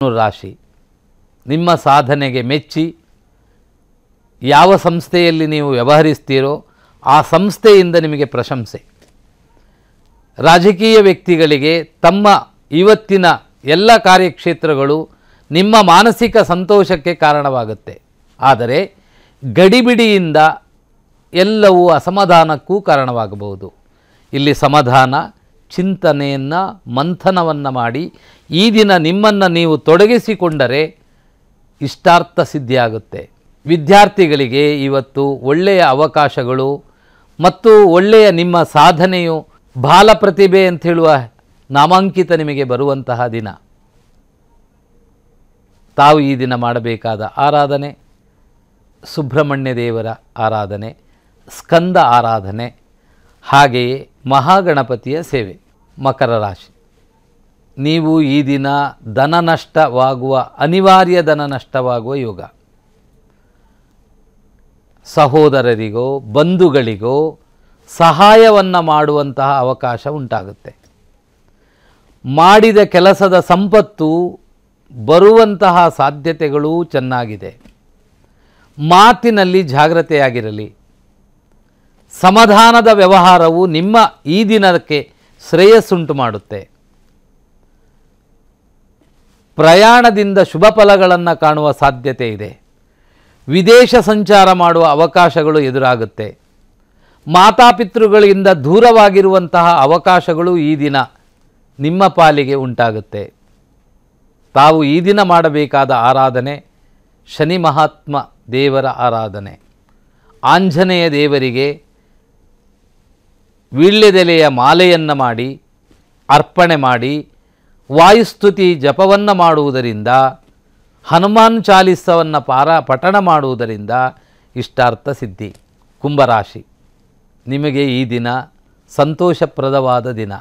ರಾಶಿ. ನಿಮ್ಮ ಸಾಧನೆಗೆ ಮೆಚ್ಚಿ ಯಾವ ಸಂಸ್ಥೆಯಲ್ಲಿ ನೀವು ವ್ಯವಹರಿಸ್ತೀರೋ ಆ ಸಂಸ್ಥೆಯಿಂದ ನಿಮಗೆ ಪ್ರಶಂಸೆ. ರಾಜಕೀಯ ವ್ಯಕ್ತಿಗಳಿಗೆ ತಮ್ಮ ಇವತ್ತಿನ ಎಲ್ಲ ಕಾರ್ಯಕ್ಷೇತ್ರಗಳು ನಿಮ್ಮ ಮಾನಸಿಕ ಸಂತೋಷಕ್ಕೆ ಕಾರಣವಾಗುತ್ತೆ. ಆದರೆ ಗಡಿಬಿಡಿಯಿಂದ ಎಲ್ಲವೂ ಅಸಮಾಧಾನಕ್ಕೂ ಕಾರಣವಾಗಬಹುದು. ಇಲ್ಲಿ ಸಮಾಧಾನ ಚಿಂತನೆಯನ್ನು, ಮಂಥನವನ್ನು ಮಾಡಿ ಈ ದಿನ ನಿಮ್ಮನ್ನು ನೀವು ತೊಡಗಿಸಿಕೊಂಡರೆ ಇಷ್ಟಾರ್ಥ ಸಿದ್ಧಿಯಾಗುತ್ತೆ. ವಿದ್ಯಾರ್ಥಿಗಳಿಗೆ ಇವತ್ತು ಒಳ್ಳೆಯ ಅವಕಾಶಗಳು ಮತ್ತು ಒಳ್ಳೆಯ ನಿಮ್ಮ ಸಾಧನೆಯು ಬಾಲ ಪ್ರತಿಭೆ ಅಂತ ಹೇಳುವ ನಾಮಾಂಕಿತ ನಿಮಗೆ ಬರುವಂತಹ ದಿನ. ತಾವು ಈ ದಿನ ಮಾಡಬೇಕಾದ ಆರಾಧನೆ, ಸುಬ್ರಹ್ಮಣ್ಯ ದೇವರ ಆರಾಧನೆ, ಸ್ಕಂದ ಆರಾಧನೆ, ಹಾಗೆಯೇ ಮಹಾಗಣಪತಿಯ ಸೇವೆ, ಮಕರ ರಾಶಿ. ನೀವು ಈ ದಿನ ಧನ ನಷ್ಟವಾಗುವ, ಅನಿವಾರ್ಯ ಧನ ನಷ್ಟವಾಗುವ ಯೋಗ. ಸಹೋದರರಿಗೋ, ಬಂಧುಗಳಿಗೋ ಸಹಾಯವನ್ನು ಮಾಡುವಂತಹ ಅವಕಾಶ ಉಂಟಾಗುತ್ತೆ. ಮಾಡಿದ ಕೆಲಸದ ಸಂಪತ್ತು ಬರುವಂತಹ ಸಾಧ್ಯತೆಗಳು ಚೆನ್ನಾಗಿದೆ. ಮಾತಿನಲ್ಲಿ ಜಾಗ್ರತೆಯಾಗಿರಲಿ. ಸಮಾಧಾನದ ವ್ಯವಹಾರವು ನಿಮ್ಮ ಈ ದಿನಕ್ಕೆ ಶ್ರೇಯಸ್ಸುಂಟು ಮಾಡುತ್ತೆ. ಪ್ರಯಾಣದಿಂದ ಶುಭ ಫಲಗಳನ್ನು ಕಾಣುವ ಸಾಧ್ಯತೆ ಇದೆ. ವಿದೇಶ ಸಂಚಾರ ಮಾಡುವ ಅವಕಾಶಗಳು ಎದುರಾಗುತ್ತೆ. ಮಾತಾಪಿತೃಗಳಿಂದ ದೂರವಾಗಿರುವಂತಹ ಅವಕಾಶಗಳು ಈ ದಿನ ನಿಮ್ಮ ಪಾಲಿಗೆ ಉಂಟಾಗುತ್ತೆ. ತಾವು ಈ ದಿನ ಮಾಡಬೇಕಾದ ಆರಾಧನೆ ಶನಿ ಮಹಾತ್ಮ ದೇವರ ಆರಾಧನೆ. ಆಂಜನೇಯ ದೇವರಿಗೆ ವೀಳ್ಯದೆಲೆಯ ಮಾಲೆಯನ್ನು ಮಾಡಿ, ಅರ್ಪಣೆ ಮಾಡಿ, ವಾಯುಸ್ತುತಿ ಜಪವನ್ನು ಮಾಡುವುದರಿಂದ, ಹನುಮಾನ್ ಚಾಲಿಸವನ್ನು ಪಾರ, ಪಠಣ ಮಾಡುವುದರಿಂದ ಇಷ್ಟಾರ್ಥ ಸಿದ್ಧಿ. ಕುಂಭರಾಶಿ. ನಿಮಗೆ ಈ ದಿನ ಸಂತೋಷಪ್ರದವಾದ ದಿನ.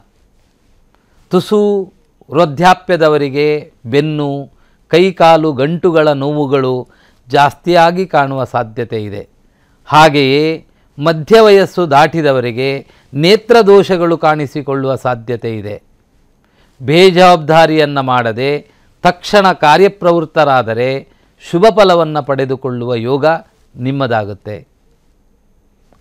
ತುಸು ವೃದ್ಧಾಪ್ಯದವರಿಗೆ ಬೆನ್ನು, ಕೈಕಾಲು, ಗಂಟುಗಳ ನೋವುಗಳು ಜಾಸ್ತಿಯಾಗಿ ಕಾಣುವ ಸಾಧ್ಯತೆ ಇದೆ. ಹಾಗೆಯೇ ಮಧ್ಯ ವಯಸ್ಸು ದಾಟಿದವರಿಗೆ ನೇತ್ರದೋಷಗಳು ಕಾಣಿಸಿಕೊಳ್ಳುವ ಸಾಧ್ಯತೆ ಇದೆ. ಬೇಜವಾಬ್ದಾರಿಯನ್ನು ಮಾಡದೆ ತಕ್ಷಣ ಕಾರ್ಯಪ್ರವೃತ್ತರಾದರೆ ಶುಭ ಫಲವನ್ನು ಪಡೆದುಕೊಳ್ಳುವ ಯೋಗ ನಿಮ್ಮದಾಗುತ್ತೆ.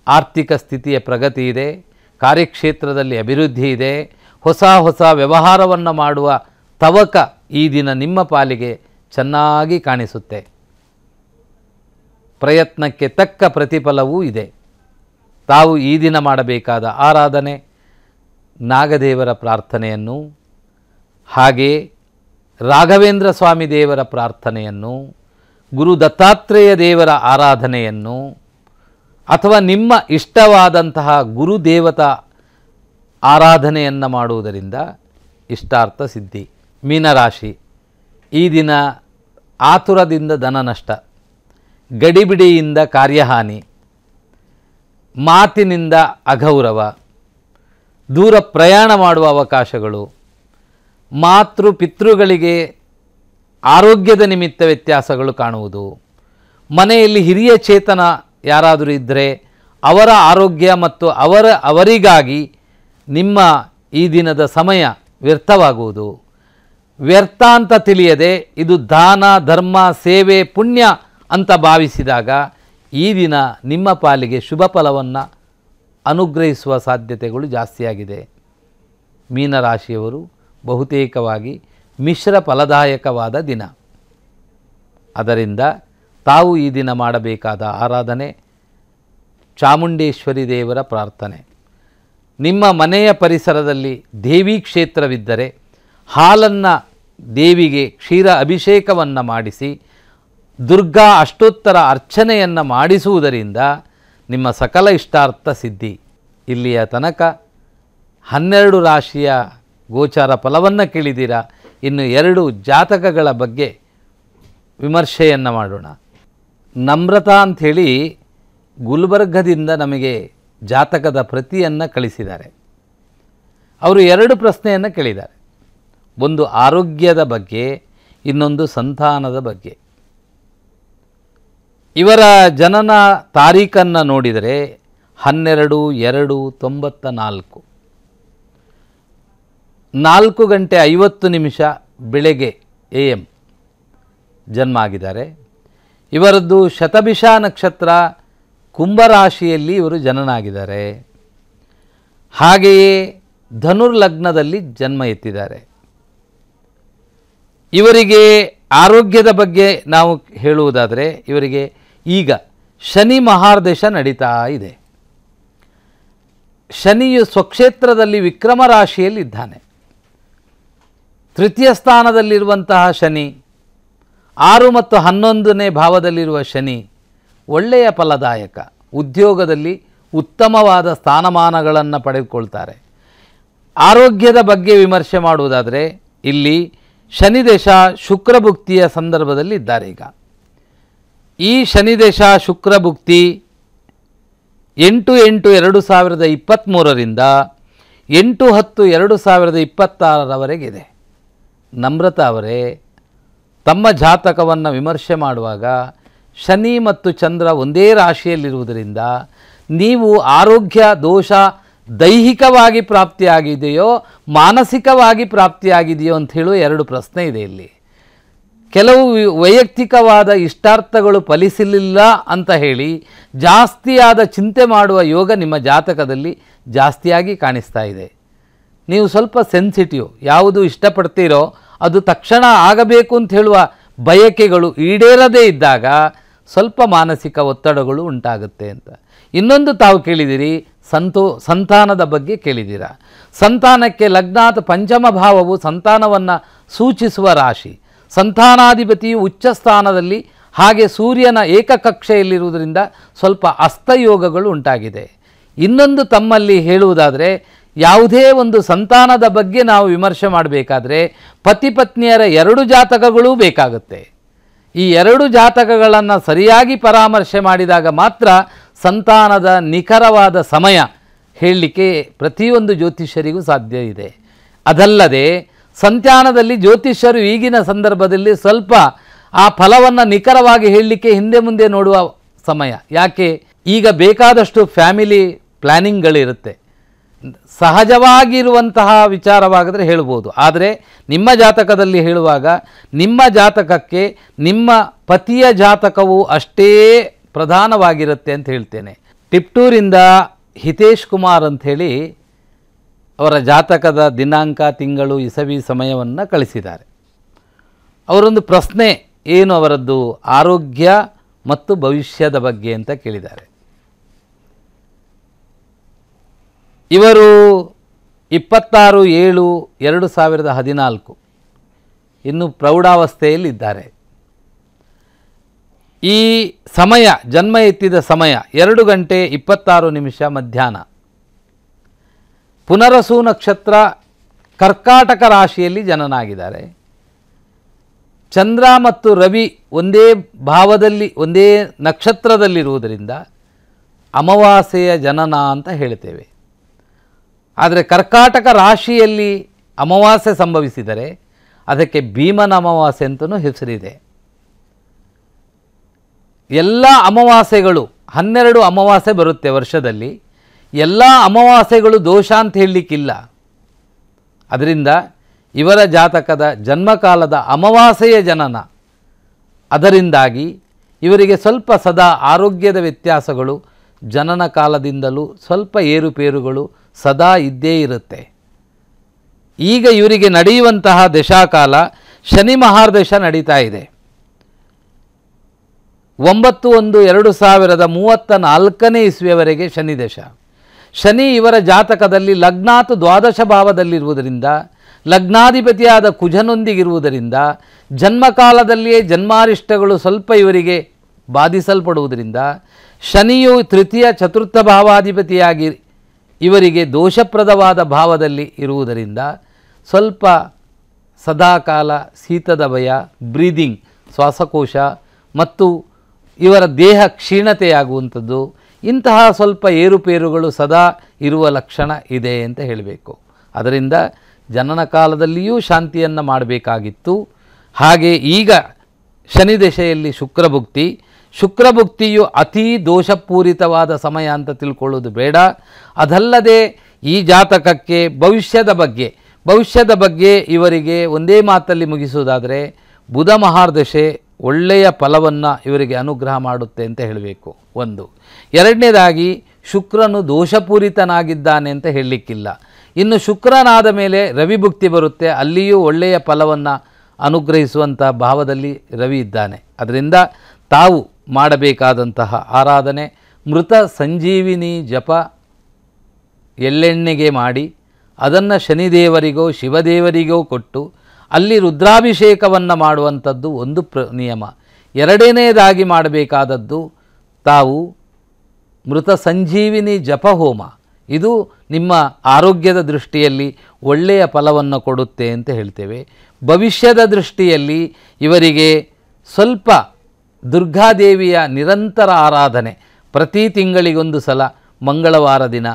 ಆರ್ಥಿಕ ಸ್ಥಿತಿಯ ಪ್ರಗತಿ ಇದೆ, ಕಾರ್ಯಕ್ಷೇತ್ರದಲ್ಲಿ ಅಭಿವೃದ್ಧಿ ಇದೆ, ಹೊಸ ಹೊಸ ವ್ಯವಹಾರವನ್ನು ಮಾಡುವ ತವಕ ಈ ದಿನ ನಿಮ್ಮ ಪಾಲಿಗೆ ಚೆನ್ನಾಗಿ ಕಾಣಿಸುತ್ತೆ. ಪ್ರಯತ್ನಕ್ಕೆ ತಕ್ಕ ಪ್ರತಿಫಲವೂ ಇದೆ. ತಾವು ಈ ದಿನ ಮಾಡಬೇಕಾದ ಆರಾಧನೆ, ನಾಗದೇವರ ಪ್ರಾರ್ಥನೆಯನ್ನು, ಹಾಗೆ ರಾಘವೇಂದ್ರ ಸ್ವಾಮಿ ದೇವರ ಪ್ರಾರ್ಥನೆಯನ್ನು, ಗುರು ದತ್ತಾತ್ರೇಯ ದೇವರ ಆರಾಧನೆಯನ್ನು, ಅಥವಾ ನಿಮ್ಮ ಇಷ್ಟವಾದಂತಹ ಗುರು ದೇವತಾ ಆರಾಧನೆಯನ್ನು ಮಾಡುವುದರಿಂದ ಇಷ್ಟಾರ್ಥ ಸಿದ್ಧಿ. ಮೀನರಾಶಿ, ಈ ದಿನ ಆತುರದಿಂದ ಧನನಷ್ಟ, ಗಡಿಬಿಡಿಯಿಂದ ಕಾರ್ಯಹಾನಿ ಮಾತಿನಿಂದ ಅಗೌರವ, ದೂರ ಪ್ರಯಾಣ ಮಾಡುವ ಅವಕಾಶಗಳು, ಮಾತೃ ಪಿತೃಗಳಿಗೆ ಆರೋಗ್ಯದ ನಿಮಿತ್ತ ವ್ಯತ್ಯಾಸಗಳು ಕಾಣುವುದು. ಮನೆಯಲ್ಲಿ ಹಿರಿಯ ಚೇತನ ಯಾರಾದರೂ ಇದ್ದರೆ ಅವರ ಆರೋಗ್ಯ ಮತ್ತು ಅವರ ಅವರಿಗಾಗಿ ನಿಮ್ಮ ಈ ದಿನದ ಸಮಯ ವ್ಯರ್ಥವಾಗುವುದು. ವ್ಯರ್ಥ ಅಂತ ತಿಳಿಯದೆ ಇದು ದಾನ, ಧರ್ಮ, ಸೇವೆ, ಪುಣ್ಯ ಅಂತ ಭಾವಿಸಿದಾಗ ಈ ದಿನ ನಿಮ್ಮ ಪಾಲಿಗೆ ಶುಭ ಫಲವನ್ನು ಅನುಗ್ರಹಿಸುವ ಸಾಧ್ಯತೆಗಳು ಜಾಸ್ತಿಯಾಗಿದೆ. ಮೀನರಾಶಿಯವರು ಬಹುತೇಕವಾಗಿ ಮಿಶ್ರ ಫಲದಾಯಕವಾದ ದಿನ. ಅದರಿಂದ ತಾವು ಈ ದಿನ ಮಾಡಬೇಕಾದ ಆರಾಧನೆ, ಚಾಮುಂಡೇಶ್ವರಿ ದೇವರ ಪ್ರಾರ್ಥನೆ. ನಿಮ್ಮ ಮನೆಯ ಪರಿಸರದಲ್ಲಿ ದೇವಿ ಕ್ಷೇತ್ರವಿದ್ದರೆ ಹಾಲನ್ನು ದೇವಿಗೆ ಕ್ಷೀರ ಅಭಿಷೇಕವನ್ನು ಮಾಡಿಸಿ ದುರ್ಗಾ ಅಷ್ಟೋತ್ತರ ಅರ್ಚನೆಯನ್ನು ಮಾಡಿಸುವುದರಿಂದ ನಿಮ್ಮ ಸಕಲ ಇಷ್ಟಾರ್ಥ ಸಿದ್ಧಿ. ಇಲ್ಲಿಯ ತನಕ ಹನ್ನೆರಡು ರಾಶಿಯ ಗೋಚಾರ ಫಲವನ್ನು ಕೇಳಿದ್ದೀರಾ? ಇನ್ನು ಎರಡು ಜಾತಕಗಳ ಬಗ್ಗೆ ವಿಮರ್ಶೆಯನ್ನು ಮಾಡೋಣ. ನಮ್ರತಾ ಅಂಥೇಳಿ ಗುಲ್ಬರ್ಗದಿಂದ ನಮಗೆ ಜಾತಕದ ಪ್ರತಿಯನ್ನು ಕಳಿಸಿದ್ದಾರೆ. ಅವರು ಎರಡು ಪ್ರಶ್ನೆಯನ್ನು ಕೇಳಿದ್ದಾರೆ. ಒಂದು ಆರೋಗ್ಯದ ಬಗ್ಗೆ, ಇನ್ನೊಂದು ಸಂತಾನದ ಬಗ್ಗೆ. ಇವರ ಜನನ ತಾರೀಖನ್ನು ನೋಡಿದರೆ ಹನ್ನೆರಡು, ಎರಡು, ತೊಂಬತ್ತ ನಾಲ್ಕು. ನಾಲ್ಕು ಗಂಟೆ ಐವತ್ತು ನಿಮಿಷ ಬೆಳಗ್ಗೆ ಎ ಎಂ ಜನ್ಮ ಆಗಿದ್ದಾರೆ. ಇವರದ್ದು ಶತಭಿಷ ನಕ್ಷತ್ರ ಕುಂಭರಾಶಿಯಲ್ಲಿ ಇವರು ಜನನಾಗಿದ್ದಾರೆ ಹಾಗೆಯೇ ಧನುರ್ಲಗ್ನದಲ್ಲಿ ಜನ್ಮ ಎತ್ತಿದ್ದಾರೆ. ಇವರಿಗೆ ಆರೋಗ್ಯದ ಬಗ್ಗೆ ನಾವು ಹೇಳುವುದಾದರೆ, ಇವರಿಗೆ ಈಗ ಶನಿ ಮಹಾರ್ದೇಶ ನಡೀತಾ ಇದೆ. ಶನಿಯು ಸ್ವಕ್ಷೇತ್ರದಲ್ಲಿ ವಿಕ್ರಮ ರಾಶಿಯಲ್ಲಿ ಇದ್ದಾನೆ ತೃತೀಯ ಸ್ಥಾನದಲ್ಲಿರುವಂತಹ ಶನಿ, ಆರು ಮತ್ತು ಹನ್ನೊಂದನೇ ಭಾವದಲ್ಲಿರುವ ಶನಿ ಒಳ್ಳೆಯ ಫಲದಾಯಕ. ಉದ್ಯೋಗದಲ್ಲಿ ಉತ್ತಮವಾದ ಸ್ಥಾನಮಾನಗಳನ್ನು ಪಡೆದುಕೊಳ್ತಾರೆ. ಆರೋಗ್ಯದ ಬಗ್ಗೆ ವಿಮರ್ಶೆ ಮಾಡುವುದಾದರೆ ಇಲ್ಲಿ ಶನಿದೇಶ ಶುಕ್ರಭುಕ್ತಿಯ ಸಂದರ್ಭದಲ್ಲಿ ಇದ್ದಾರೆ ಈಗ. ಈ ಶನಿದೇಶ ಶುಕ್ರಭುಕ್ತಿ ಎಂಟು ಎಂಟು ಎರಡು ಸಾವಿರದ ಇಪ್ಪತ್ತ್ಮೂರರಿಂದ ಎಂಟು ಹತ್ತು ಎರಡು ಸಾವಿರದ ಇಪ್ಪತ್ತಾರರವರೆಗಿದೆ. ನಮ್ರತಾ ಅವರೇ, ತಮ್ಮ ಜಾತಕವನ್ನು ವಿಮರ್ಶೆ ಮಾಡುವಾಗ ಶನಿ ಮತ್ತು ಚಂದ್ರ ಒಂದೇ ರಾಶಿಯಲ್ಲಿರುವುದರಿಂದ ನೀವು ಆರೋಗ್ಯ, ದೋಷ ದೈಹಿಕವಾಗಿ ಪ್ರಾಪ್ತಿಯಾಗಿದೆಯೋ, ಮಾನಸಿಕವಾಗಿ ಪ್ರಾಪ್ತಿಯಾಗಿದೆಯೋ ಅಂತ ಹೇಳುವ ಎರಡು ಪ್ರಶ್ನೆ ಇದೆ ಇಲ್ಲಿ. ಕೆಲವು ವೈಯಕ್ತಿಕವಾದ ಇಷ್ಟಾರ್ಥಗಳು ಫಲಿಸಲಿಲ್ಲ ಅಂತ ಹೇಳಿ ಜಾಸ್ತಿಯಾದ ಚಿಂತೆ ಮಾಡುವ ಯೋಗ ನಿಮ್ಮ ಜಾತಕದಲ್ಲಿ ಜಾಸ್ತಿಯಾಗಿ ಕಾಣಿಸ್ತಾ ಇದೆ. ನೀವು ಸ್ವಲ್ಪ ಸೆನ್ಸಿಟಿವ್, ಯಾವುದು ಇಷ್ಟಪಡ್ತೀರೋ ಅದು ತಕ್ಷಣ ಆಗಬೇಕು ಅಂತ ಹೇಳುವ ಬಯಕೆಗಳು ಈಡೇರದೇ ಇದ್ದಾಗ ಸ್ವಲ್ಪ ಮಾನಸಿಕ ಒತ್ತಡಗಳು ಉಂಟಾಗುತ್ತೆ ಅಂತ. ಇನ್ನೊಂದು ತಾವು ಕೇಳಿದಿರಿ, ಸಂತೋ, ಸಂತಾನದ ಬಗ್ಗೆ ಕೇಳಿದ್ದೀರಾ ಸಂತಾನಕ್ಕೆ ಲಗ್ನಾಥ ಪಂಚಮ ಭಾವವು ಸಂತಾನವನ್ನು ಸೂಚಿಸುವ ರಾಶಿ. ಸಂತಾನಾಧಿಪತಿಯು ಉಚ್ಚ ಸ್ಥಾನದಲ್ಲಿ ಹಾಗೆ ಸೂರ್ಯನ ಏಕಕಕ್ಷೆಯಲ್ಲಿರುವುದರಿಂದ ಸ್ವಲ್ಪ ಅಸ್ತಯೋಗಗಳು ಉಂಟಾಗಿದೆ. ಇನ್ನೊಂದು ತಮ್ಮಲ್ಲಿ ಹೇಳುವುದಾದರೆ, ಯಾವುದೇ ಒಂದು ಸಂತಾನದ ಬಗ್ಗೆ ನಾವು ವಿಮರ್ಶೆ ಮಾಡಬೇಕಾದ್ರೆ ಪತಿ ಪತ್ನಿಯರ ಎರಡು ಜಾತಕಗಳೂ ಬೇಕಾಗುತ್ತೆ. ಈ ಎರಡು ಜಾತಕಗಳನ್ನು ಸರಿಯಾಗಿ ಪರಾಮರ್ಶೆ ಮಾಡಿದಾಗ ಮಾತ್ರ ಸಂತಾನದ ನಿಖರವಾದ ಸಮಯ ಹೇಳಲಿಕ್ಕೆ ಪ್ರತಿಯೊಂದು ಜ್ಯೋತಿಷ್ಯರಿಗೂ ಸಾಧ್ಯ ಇದೆ. ಅದಲ್ಲದೆ ಸಂತಾನದಲ್ಲಿ ಜ್ಯೋತಿಷ್ಯರು ಈಗಿನ ಸಂದರ್ಭದಲ್ಲಿ ಸ್ವಲ್ಪ ಆ ಫಲವನ್ನು ನಿಖರವಾಗಿ ಹೇಳಲಿಕ್ಕೆ ಹಿಂದೆ ಮುಂದೆ ನೋಡುವ ಸಮಯ. ಯಾಕೆ? ಈಗ ಬೇಕಾದಷ್ಟು ಫ್ಯಾಮಿಲಿ ಪ್ಲ್ಯಾನಿಂಗ್ಗಳಿರುತ್ತೆ ಸಹಜವಾಗಿರುವಂತಹ ವಿಚಾರವಾಗಿದ್ರೆ ಹೇಳ್ಬೋದು. ಆದರೆ ನಿಮ್ಮ ಜಾತಕದಲ್ಲಿ ಹೇಳುವಾಗ ನಿಮ್ಮ ಜಾತಕಕ್ಕೆ ನಿಮ್ಮ ಪತಿಯ ಜಾತಕವು ಅಷ್ಟೇ ಪ್ರಧಾನವಾಗಿರುತ್ತೆ ಅಂತ ಹೇಳ್ತೇನೆ. ಟಿಪ್ಟೂರಿಂದ ಹಿತೇಶ್ ಕುಮಾರ್ ಅಂಥೇಳಿ ಅವರ ಜಾತಕದ ದಿನಾಂಕ, ತಿಂಗಳು, ಇಸವಿ ಸಮಯವನ್ನು ಕಳಿಸಿದ್ದಾರೆ. ಅವರೊಂದು ಪ್ರಶ್ನೆ ಏನು ಅವರದ್ದು ಆರೋಗ್ಯ ಮತ್ತು ಭವಿಷ್ಯದ ಬಗ್ಗೆ ಅಂತ ಕೇಳಿದ್ದಾರೆ. ಇವರು ಇಪ್ಪತ್ತಾರು ಏಳು ಎರಡು ಸಾವಿರದ ಹದಿನಾಲ್ಕು ಇನ್ನು ಪ್ರೌಢಾವಸ್ಥೆಯಲ್ಲಿದ್ದಾರೆ. ಈ ಸಮಯ, ಜನ್ಮ ಎತ್ತಿದ ಸಮಯ ಎರಡು ಗಂಟೆ ಇಪ್ಪತ್ತಾರು ನಿಮಿಷ ಮಧ್ಯಾಹ್ನ. ಪುನರಸು ನಕ್ಷತ್ರ ಕರ್ಕಾಟಕ ರಾಶಿಯಲ್ಲಿ ಜನನಾಗಿದ್ದಾರೆ. ಚಂದ್ರ ಮತ್ತು ರವಿ ಒಂದೇ ಭಾವದಲ್ಲಿ, ಒಂದೇ ನಕ್ಷತ್ರದಲ್ಲಿರುವುದರಿಂದ ಅಮಾವಾಸ್ಯೆಯ ಜನನ ಅಂತ ಹೇಳ್ತೇವೆ. ಆದರೆ ಕರ್ಕಾಟಕ ರಾಶಿಯಲ್ಲಿ ಅಮಾವಾಸ್ಯೆ ಸಂಭವಿಸಿದರೆ ಅದಕ್ಕೆ ಭೀಮನ ಅಮಾವಾಸ್ಯೆ ಅಂತಲೂ ಹೆಸರಿದೆ. ಎಲ್ಲ ಅಮಾವಾಸ್ಯೆಗಳು ಹನ್ನೆರಡು ಅಮಾವಾಸ್ಯೆ ಬರುತ್ತೆ ವರ್ಷದಲ್ಲಿ. ಎಲ್ಲ ಅಮಾವಾಸ್ಯೆಗಳು ದೋಷ ಅಂತ ಹೇಳಲಿಕ್ಕಿಲ್ಲ. ಅದರಿಂದ ಇವರ ಜಾತಕದ ಜನ್ಮಕಾಲದ ಅಮಾವಾಸ್ಯೆಯ ಜನನ. ಅದರಿಂದಾಗಿ ಇವರಿಗೆ ಸ್ವಲ್ಪ ಸದಾ ಆರೋಗ್ಯದ ವ್ಯತ್ಯಾಸಗಳು, ಜನನ ಕಾಲದಿಂದಲೂ ಸ್ವಲ್ಪ ಏರುಪೇರುಗಳು ಸದಾ ಇದ್ದೇ ಇರುತ್ತೆ. ಈಗ ಇವರಿಗೆ ನಡೆಯುವಂತಹ ದಶಾಕಾಲ ಶನಿ ಮಹಾರ್ದಶ ನಡೀತಾ ಇದೆ. ಒಂಬತ್ತು ಒಂದು ಎರಡು ಸಾವಿರದ ಮೂವತ್ತ ನಾಲ್ಕನೇ ಇಸ್ವಿಯವರೆಗೆ ಶನಿ ದಶ. ಶನಿ ಇವರ ಜಾತಕದಲ್ಲಿ ಲಗ್ನಾತ್ ದ್ವಾದಶ ಭಾವದಲ್ಲಿರುವುದರಿಂದ, ಲಗ್ನಾಧಿಪತಿಯಾದ ಕುಜನೊಂದಿಗಿರುವುದರಿಂದ, ಜನ್ಮಕಾಲದಲ್ಲಿಯೇ ಜನ್ಮಾರಿಷ್ಟಗಳು ಸ್ವಲ್ಪ ಇವರಿಗೆ ಬಾಧಿಸಲ್ಪಡುವುದರಿಂದ, ಶನಿಯು ತೃತೀಯ ಚತುರ್ಥ ಭಾವಾಧಿಪತಿಯಾಗಿ ಇವರಿಗೆ ದೋಷಪ್ರದವಾದ ಭಾವದಲ್ಲಿ ಇರುವುದರಿಂದ ಸ್ವಲ್ಪ ಸದಾಕಾಲ ಶೀತದ ಭಯ, ಬ್ರೀದಿಂಗ್, ಶ್ವಾಸಕೋಶ ಮತ್ತು ಇವರ ದೇಹ ಕ್ಷೀಣತೆಯಾಗುವಂಥದ್ದು. ಇಂತಹ ಸ್ವಲ್ಪ ಏರುಪೇರುಗಳು ಸದಾ ಇರುವ ಲಕ್ಷಣ ಇದೆ ಅಂತ ಹೇಳಬೇಕು. ಅದರಿಂದ ಜನನ ಕಾಲದಲ್ಲಿಯೂ ಶಾಂತಿಯನ್ನು ಮಾಡಬೇಕಾಗಿತ್ತು. ಹಾಗೆ ಈಗ ಶನಿ ದಶೆಯಲ್ಲಿ ಶುಕ್ರಭುಕ್ತಿ ಶುಕ್ರಭುಕ್ತಿಯು ಅತೀ ದೋಷಪೂರಿತವಾದ ಸಮಯ ಅಂತ ತಿಳ್ಕೊಳ್ಳೋದು ಬೇಡ. ಅದಲ್ಲದೆ ಈ ಜಾತಕಕ್ಕೆ ಭವಿಷ್ಯದ ಬಗ್ಗೆ ಭವಿಷ್ಯದ ಬಗ್ಗೆ ಇವರಿಗೆ ಒಂದೇ ಮಾತಲ್ಲಿ ಮುಗಿಸುವುದಾದರೆ ಬುಧ ಮಹಾರ್ದಶೆ ಒಳ್ಳೆಯ ಫಲವನ್ನು ಇವರಿಗೆ ಅನುಗ್ರಹ ಮಾಡುತ್ತೆ ಅಂತ ಹೇಳಬೇಕು. ಒಂದು. ಎರಡನೇದಾಗಿ, ಶುಕ್ರನು ದೋಷಪೂರಿತನಾಗಿದ್ದಾನೆ ಅಂತ ಹೇಳಲಿಕ್ಕಿಲ್ಲ. ಇನ್ನು ಶುಕ್ರನಾದ ಮೇಲೆ ರವಿ ಭುಕ್ತಿ ಬರುತ್ತೆ. ಅಲ್ಲಿಯೂ ಒಳ್ಳೆಯ ಫಲವನ್ನು ಅನುಗ್ರಹಿಸುವಂಥ ಭಾವದಲ್ಲಿ ರವಿ ಇದ್ದಾನೆ. ಅದರಿಂದ ತಾವು ಮಾಡಬೇಕಾದಂತಹ ಆರಾಧನೆ, ಮೃತ ಸಂಜೀವಿನಿ ಜಪ ಎಳ್ಳೆಣ್ಣೆಗೆ ಮಾಡಿ, ಅದನ್ನು ಶನಿದೇವರಿಗೋ, ಶಿವದೇವರಿಗೋ ಕೊಟ್ಟು ಅಲ್ಲಿ ರುದ್ರಾಭಿಷೇಕವನ್ನು ಮಾಡುವಂಥದ್ದು ಒಂದು ಪ್ರ, ನಿಯಮ. ಎರಡನೇದಾಗಿ ಮಾಡಬೇಕಾದದ್ದು ತಾವು ಮೃತ ಸಂಜೀವಿನಿ ಜಪಹೋಮ. ಇದು ನಿಮ್ಮ ಆರೋಗ್ಯದ ದೃಷ್ಟಿಯಲ್ಲಿ ಒಳ್ಳೆಯ ಫಲವನ್ನು ಕೊಡುತ್ತೆ ಅಂತ ಹೇಳ್ತೇವೆ. ಭವಿಷ್ಯದ ದೃಷ್ಟಿಯಲ್ಲಿ ಇವರಿಗೆ ಸ್ವಲ್ಪ ದುರ್ಗಾದೇವಿಯ ನಿರಂತರ ಆರಾಧನೆ. ಪ್ರತಿ ತಿಂಗಳಿಗೊಂದು ಸಲ ಮಂಗಳವಾರ ದಿನ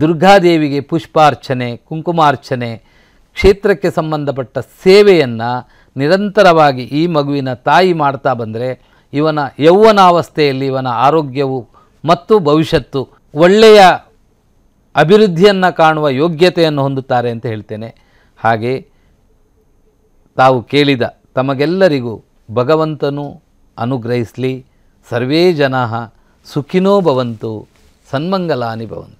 ದುರ್ಗಾದೇವಿಗೆ ಪುಷ್ಪಾರ್ಚನೆ, ಕುಂಕುಮಾರ್ಚನೆ ಕ್ಷೇತ್ರಕ್ಕೆ ಸಂಬಂಧಪಟ್ಟ ಸೇವೆಯನ್ನು ನಿರಂತರವಾಗಿ ಈ ಮಗುವಿನ ತಾಯಿ ಮಾಡ್ತಾ ಬಂದರೆ ಇವನ ಯೌವನಾವಸ್ಥೆಯಲ್ಲಿ ಇವನ ಆರೋಗ್ಯವು ಮತ್ತು ಭವಿಷ್ಯತ್ತು ಒಳ್ಳೆಯ ಅಭಿವೃದ್ಧಿಯನ್ನು ಕಾಣುವ ಯೋಗ್ಯತೆಯನ್ನು ಹೊಂದುತ್ತಾರೆ ಅಂತ ಹೇಳ್ತೇನೆ. ಹಾಗೆ ತಾವು ಕೇಳಿದ ತಮಗೆಲ್ಲರಿಗೂ ಭಗವಂತನು ಅನುಗ್ರಹಿಸಲಿ. ಸರ್ವೇ ಜನ ಸುಖಿನೋ ಭವಂತು, ಸನ್ಮಂಗಲಾನಿ ಭವಂತು.